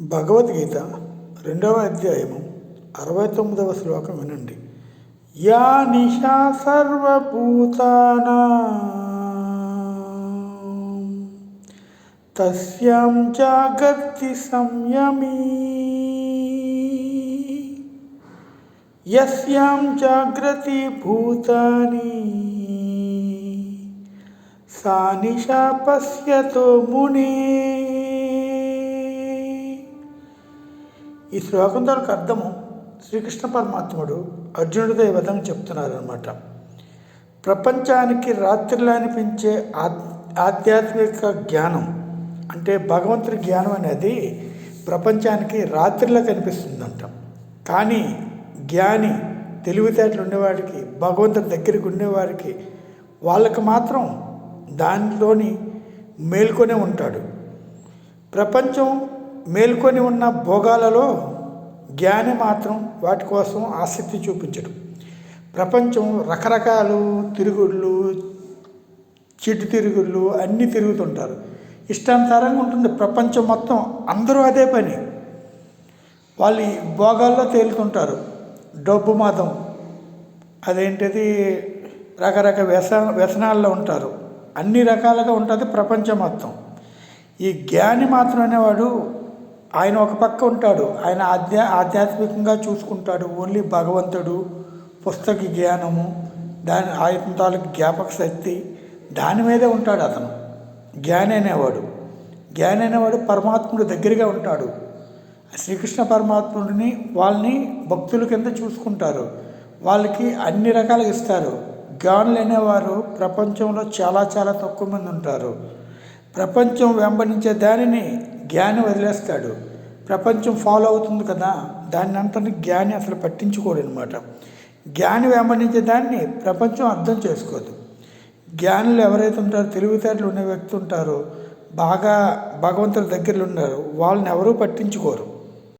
భగవద్గీత రెండవ అధ్యాయము అరవై తొమ్మిదవ శ్లోకం వినండి. యా నిషా సర్వభూతానా? తస్యాం జాగర్తి సంయమీ? యస్యాం జాగ్రతి భూతాని? సా నిషా పశ్యతో మునే? ఈ శ్లోకం ద్వారా అర్థము శ్రీకృష్ణ పరమాత్ముడు అర్జునుడితో ఈ విధంగా చెప్తున్నారనమాట ప్రపంచానికి రాత్రిలో అనిపించే ఆధ్యాత్మిక జ్ఞానం అంటే భగవంతుడి జ్ఞానం అనేది ప్రపంచానికి రాత్రిలో కనిపిస్తుందంట. కానీ జ్ఞాని తెలివితేటలు ఉండేవాడికి భగవంతుడి దగ్గరికి ఉండేవాడికి వాళ్ళకి మాత్రం దానిలోని మేల్కొనే ఉంటాడు. ప్రపంచం మేల్కొని ఉన్న భోగాలలో జ్ఞాని మాత్రం వాటి కోసం ఆసక్తి చూపించడు. ప్రపంచం రకరకాలు తిరుగుళ్ళు చిట్టు తిరుగుళ్ళు అన్నీ తిరుగుతుంటారు. ఇష్టానుసారంగా ఉంటుంది. ప్రపంచం మొత్తం అందరూ అదే పని. వాళ్ళు భోగాల్లో తేలుతుంటారు. డబ్బు మతం అదేంటిది? రకరకాల వ్యస వ్యసనాల్లో ఉంటారు. అన్ని రకాలుగా ఉంటుంది ప్రపంచం మొత్తం. ఈ జ్ఞాని మాత్రం అనేవాడు ఆయన ఒక పక్క ఉంటాడు. ఆయన ఆధ్యా ఆధ్యాత్మికంగా చూసుకుంటాడు. ఓన్లీ భగవంతుడు పుస్తక జ్ఞానము దాని ఆయన తాలూకు జ్ఞాపక శక్తి దాని మీదే ఉంటాడు అతను. జ్ఞాని అనేవాడు. జ్ఞాని అనేవాడు పరమాత్ముడు దగ్గరగా ఉంటాడు. శ్రీకృష్ణ పరమాత్ముడిని వాళ్ళని భక్తుల కింద చూసుకుంటారు. వాళ్ళకి అన్ని రకాలుగా ఇస్తారు. జ్ఞానులు అనేవారు ప్రపంచంలో చాలా చాలా తక్కువ మంది ఉంటారు. ప్రపంచం వెంబడించే దానిని జ్ఞాని వదిలేస్తాడు. ప్రపంచం ఫాలో అవుతుంది కదా దాన్ని అంతని జ్ఞాని అసలు పట్టించుకోడు అనమాట జ్ఞాని వెంబడించే దాన్ని ప్రపంచం అర్థం చేసుకోదు. జ్ఞానులు ఎవరైతే ఉంటారో తెలివితేటలు ఉన్న వ్యక్తి ఉంటారో బాగా భగవంతుడి దగ్గరలో ఉన్నారు వాళ్ళని ఎవరూ పట్టించుకోరు.